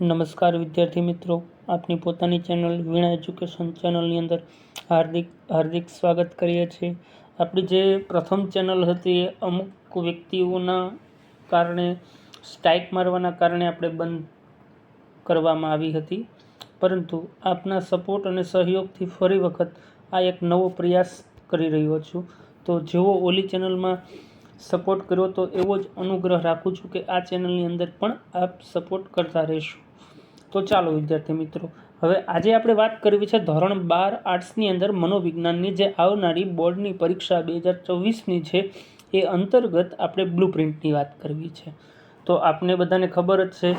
નમસ્કાર વિદ્યાર્થી મિત્રો, આપની પોતાની ચેનલ વીણા એજ્યુકેશન ચેનલની અંદર હાર્દિક હાર્દિક સ્વાગત કરીએ છીએ. આપણી જે પ્રથમ ચેનલ હતી, અમુક વ્યક્તિઓના કારણે, સ્ટ્રાઇક મારવાના કારણે આપણે બંધ કરવામાં આવી હતી. પરંતુ આપના સપોર્ટ અને સહયોગથી ફરી વખત આ એક નવો પ્રયાસ કરી રહ્યો છું. તો જેવો ઓલી ચેનલમાં સપોર્ટ કર્યો, તો એવો જ અનુગ્રહ રાખું છું કે આ ચેનલની અંદર પણ આપ સપોર્ટ કરતા રહેશો. તો ચાલો વિદ્યાર્થી મિત્રો, હવે આજે આપણે વાત કરવી છે ધોરણ બાર આર્ટ્સની અંદર મનોવિજ્ઞાનની જે આવનારી બોર્ડની પરીક્ષા બે હજાર ચોવીસની છે, એ અંતર્ગત આપણે બ્લુ પ્રિન્ટની વાત કરવી છે. તો આપને બધાને ખબર જ છે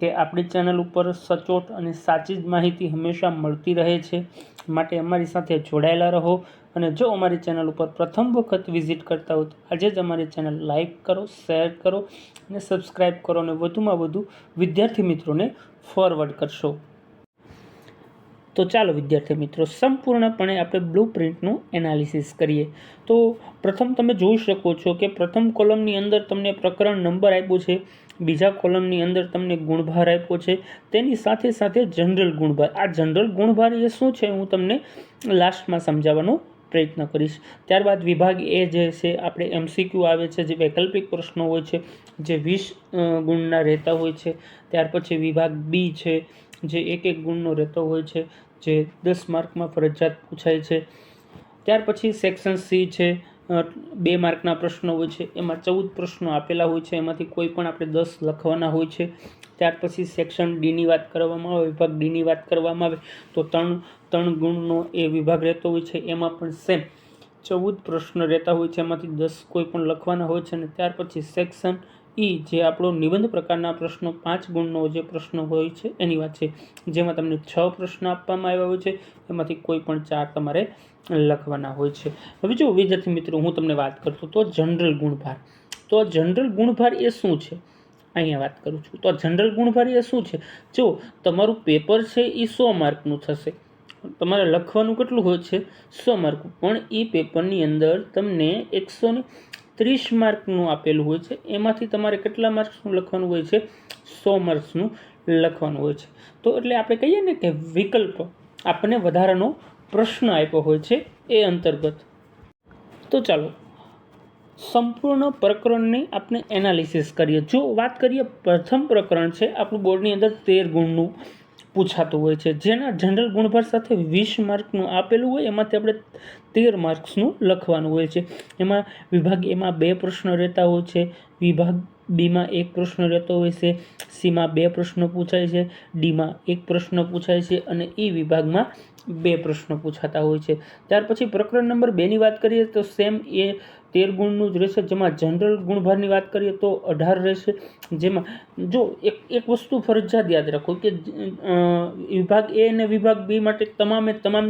કે આપણી ચેનલ ઉપર સચોટ અને સાચી જ માહિતી હંમેશા મળતી રહે છે. માટે અમારી સાથે જોડાયેલા રહો. અને જો અમારી ચેનલ ઉપર પ્રથમ વખત વિઝિટ કરતા હો તો આજે જ અમારી ચેનલ લાઇક કરો, શેર કરો અને સબસ્ક્રાઈબ કરો અને વધુમાં વધુ વિદ્યાર્થી મિત્રોને ફોરવર્ડ કરશો. તો ચાલો વિદ્યાર્થી મિત્રો, સંપૂર્ણપણે આપણે બ્લુ પ્રિન્ટનું એનાલિસિસ કરીએ. તો પ્રથમ તમે જોઈ શકો છો કે પ્રથમ કોલમની અંદર તમને પ્રકરણ નંબર આપ્યો છે, બીજા કોલમની અંદર તમને ગુણભાર આપ્યો છે, તેની સાથે સાથે જનરલ ગુણભાર. આ જનરલ ગુણભાર એ શું છે? હું તમને લાસ્ટમાં સમજાવવાનો પ્રયત્ન કરીશ. ત્યારબાદ વિભાગ એ જે છે, આપણે એમસીક્યુ આવે છે, જે વૈકલ્પિક પ્રશ્નો હોય છે, જે વીસ ગુણના રહેતા હોય છે. ત્યાર પછી વિભાગ બી છે, જે એક એક ગુણનો રહેતો હોય છે, જે દસ માર્કમાં ફરજિયાત પૂછાય છે. ત્યાર પછી સેક્શન સી છે બે માર્કના પ્રશ્નો હોય છે, એમાં ચૌદ પ્રશ્નો આપેલા હોય છે, એમાંથી કોઈ પણ આપણે દસ લખવાના હોય છે. ત્યાર પછી સેક્શન ડીની વાત કરવામાં આવે, વિભાગ ડીની વાત કરવામાં આવે, તો ત્રણ ત્રણ ગુણનો એ વિભાગ રહેતો હોય છે, એમાં પણ સેમ ચૌદ પ્રશ્ન રહેતા હોય છે, એમાંથી દસ કોઈ પણ લખવાના હોય છે, અને ત્યાર પછી સેક્શન ઈ જે આપણો નિબંધ પ્રકારના પ્રશ્નો, પાંચ ગુણનો જે પ્રશ્ન હોય છે, એની વાત છે. જેમાં તમને છ પ્રશ્ન આપવામાં આવ્યા હોય છે, એમાંથી કોઈ પણ ચાર તમારે લખવાના હોય છે. હવે જો વિદ્યાર્થી મિત્રો, હું તમને વાત કરતો તો જનરલ ગુણભાર. તો જનરલ ગુણભાર એ શું છે? અહીંયા વાત કરું છું. તો જનરલ ગુણભાર એ શું છે? જો તમારું પેપર છે એ સો માર્કનું થશે. તમારે લખવાનું કેટલું હોય છે? સો માર્ક પણ એ પેપરની અંદર તમને એકસો ને ત્રીસ માર્કનું આપેલું હોય છે. એમાંથી તમારે કેટલા માર્ક્સનું લખવાનું હોય છે? સો માર્ક્સનું લખવાનું હોય છે. તો એટલે આપણે કહીએ ને કે વિકલ્પ આપણને વધારાનો પ્રશ્ન આપ્યો હોય છે એ અંતર્ગત. તો ચાલો, સંપૂર્ણ પ્રકરણની આપણે એનાલિસિસ કરીએ. જો વાત કરીએ પ્રથમ પ્રકરણ છે, આપણું બોર્ડની અંદર તેર ગુણનું પૂછાતું હોય છે. જેના જનરલ ગુણભાર સાથે વીસ માર્કનું આપેલું હોય, એમાંથી આપણે તેર માર્ક્સનું લખવાનું હોય છે. એમાં વિભાગ એમાં બે પ્રશ્ન રહેતા હોય છે. વિભાગ બીમાં એક પ્રશ્ન રહેતો હોય છે. સીમાં બે પ્રશ્નો પૂછાય છે. ડીમાં એક પ્રશ્ન પૂછાય છે અને એ વિભાગમાં બે પ્રશ્નો પૂછાતા હોય છે. ત્યાર પછી પ્રકરણ નંબર બેની વાત કરીએ તો સેમ એ તેર ગુણનું જ રહેશે. જેમાં જનરલ ગુણભારની વાત કરીએ તો અઢાર રહેશે. જેમાં જો એક એક વસ્તુ ફરજિયાત યાદ રાખો કે વિભાગ એ અને વિભાગ બી માટે તમામે તમામ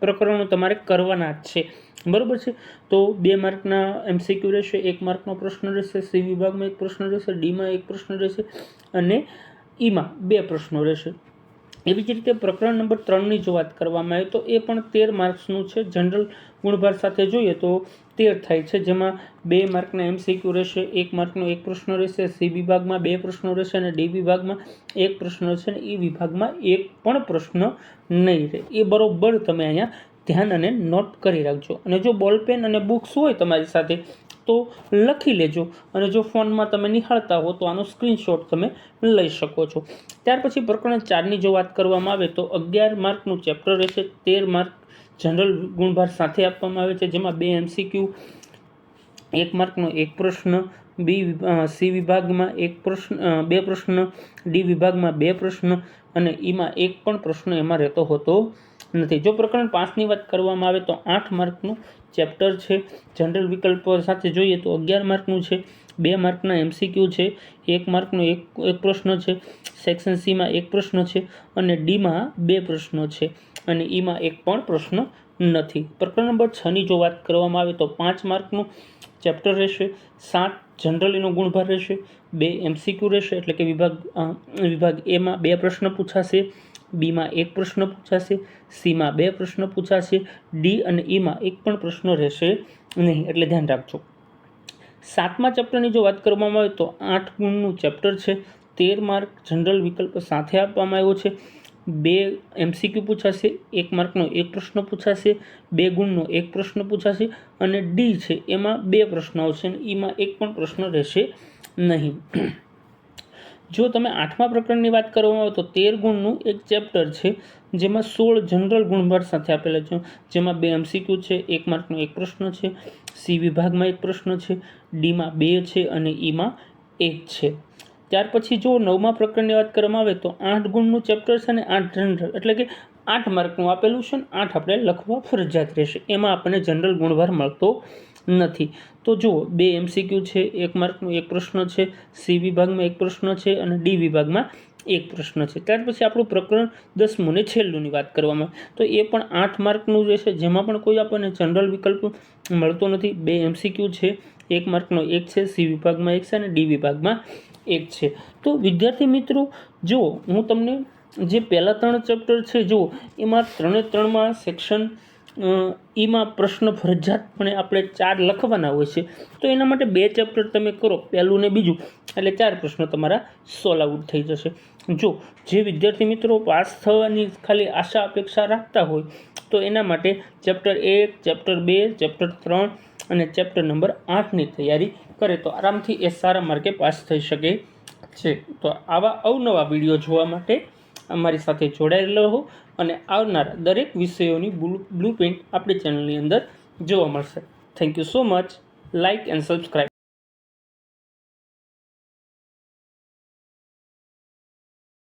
પ્રકરણો તમારે કરવાના જ છે. બરાબર છે? તો બે માર્કના એમસીક્યુ રહેશે, એક માર્કનો પ્રશ્ન રહેશે સી વિભાગમાં એક પ્રશ્ન રહેશે ડીમાં એક પ્રશ્ન રહેશે અને ઈમાં બે પ્રશ્નો રહેશે. એવી જ રીતે પ્રકરણ નંબર ત્રણની જો વાત કરવામાં આવે તો એ પણ તેર માર્ક્સનું છે. જનરલ ગુણભાર સાથે જોઈએ તો તેર થાય છે, જેમાં બે માર્કના એમસીક્યુ રહેશે, એક માર્કનો એક પ્રશ્ન રહેશે સી વિભાગમાં બે પ્રશ્નો રહેશે અને ડી વિભાગમાં એક પ્રશ્ન રહેશે અને એ વિભાગમાં એક પણ પ્રશ્ન નહીં રહે. એ બરોબર તમે અહીંયા ધ્યાન અને નોટ કરી રાખજો. અને જો બોલપેન અને બુક્સ હોય તમારી સાથે તો લખી લેજો અને જો ફોનમાં તમે નિહાળતા હો તો આનો સ્ક્રીનશોટ તમે લઈ શકો છો. ત્યાર પછી પ્રકરણ ચારની જો વાત કરવામાં આવે તો અગિયાર માર્કનું ચેપ્ટર રહેશે. તેર માર્ક જનરલ ગુણભાર સાથે આપવામાં આવે છે, જેમાં બે એમસીક્યુ એક માર્કનો એક પ્રશ્ન, બી સી વિભાગમાં એક પ્રશ્ન બે પ્રશ્ન, ડી વિભાગમાં બે પ્રશ્ન અને ઈમાં એક પણ પ્રશ્ન એમાં રહેતો હોતો. નથી. જો પ્રકરણ પાંચની વાત કરવામાં આવે તો આઠ માર્કનું ચેપ્ટર છે. જનરલ વિકલ્પ સાથે જોઈએ તો અગિયાર માર્કનું છે. બે માર્કના એમસીક્યુ છે. એક માર્કનો એક એક પ્રશ્ન છે. સેક્શન સીમાં એક પ્રશ્ન છે અને ડીમાં બે પ્રશ્નો છે અને ઈમાં એક પણ પ્રશ્ન નથી. પ્રકરણ નંબર છની જો વાત કરવામાં આવે તો પાંચ માર્કનું ચેપ્ટર રહેશે. સાત જનરલીનો ગુણભાર રહેશે. બે એમસીક્યુ રહેશે એટલે કે વિભાગ વિભાગ એમાં બે પ્રશ્ન પૂછાશે. બીમાં એક પ્રશ્ન પૂછાશે, સીમાં બે પ્રશ્ન પૂછાશે, ડી અને ઈમાં એક પણ પ્રશ્ન રહેશે નહીં, એટલે ધ્યાન રાખજો. સાતમા ચેપ્ટરની જો વાત કરવામાં આવે તો આઠ ગુણનું ચેપ્ટર છે, તેર માર્ક જનરલ વિકલ્પ સાથે આપવામાં આવ્યો છે, બે એમસીક્યુ પૂછાશે, એક માર્કનો એક પ્રશ્ન પૂછાશે, બે ગુણનો એક પ્રશ્ન પૂછાશે અને ડી છે, એમાં બે પ્રશ્નો આવશે અને ઈમાં એક પણ પ્રશ્ન રહેશે નહીં. જો તમે આઠમા પ્રકરણની વાત કરવામાં આવે તો તેર ગુણનું એક ચેપ્ટર છે, જેમાં સોળ જનરલ ગુણભાર સાથે આપેલા છે. જેમાં બે એમસીક્યુ છે, એક માર્કનો એક પ્રશ્ન છે સી વિભાગમાં એક પ્રશ્ન છે ડીમાં બે છે અને ઈમાં એક છે. ત્યાર પછી જો નવમા પ્રકરણની વાત કરવામાં આવે તો આઠ ગુણનું ચેપ્ટર છે અને આઠ જનરલ, એટલે કે આઠ માર્કનું આપેલું છે ને આઠ આપણે લખવા ફરજિયાત રહેશે. એમાં આપણને જનરલ ગુણભાર મળતો નથી. તો જુઓ, બે એમસીક્યુ છે, એક માર્કનો એક પ્રશ્ન છે સી વિભાગમાં એક પ્રશ્ન છે અને ડી વિભાગમાં એક પ્રશ્ન છે. ત્યાર પછી આપણું પ્રકરણ દસમું ને છેલ્લુંની વાત કરવામાં. તો એ પણ આઠ માર્કનું જે છે જેમાં પણ કોઈ આપણને જનરલ વિકલ્પ મળતો નથી. બે એમસીક્યુ છે, એક માર્કનો એક છે સી વિભાગમાં એક છે અને ડી વિભાગમાં એક છે. તો વિદ્યાર્થી મિત્રો, જુઓ, હું તમને જે પહેલાં ત્રણ ચેપ્ટર છે, જુઓ, એમાં ત્રણે ત્રણમાં સેક્શન ઈમાં પ્રશ્ન ફરજિયાતપણે આપણે ચાર લખવાના હોય છે, તો એના માટે બે ચેપ્ટર તમે કરો, પહેલું ને બીજું, એટલે ચાર પ્રશ્નો તમારા સોલ્વ આઉટ થઈ જશે. જો જે વિદ્યાર્થી મિત્રો પાસ થવાની ખાલી આશા અપેક્ષા રાખતા હોય, તો એના માટે ચેપ્ટર એક ચેપ્ટર બે ચેપ્ટર ત્રણ અને ચેપ્ટર નંબર આઠની તૈયારી કરે, તો આરામથી એ સારા માર્કે પાસ થઈ શકે છે. તો આવા અવનવા વીડિયો જોવા માટે અમારી સાથે જોડાયેલા રહો અને આવનારા દરેક વિષયોની બ્લુ પ્રિન્ટ આપણી ચેનલની અંદર જોવા મળશે. Thank you so much like and subscribe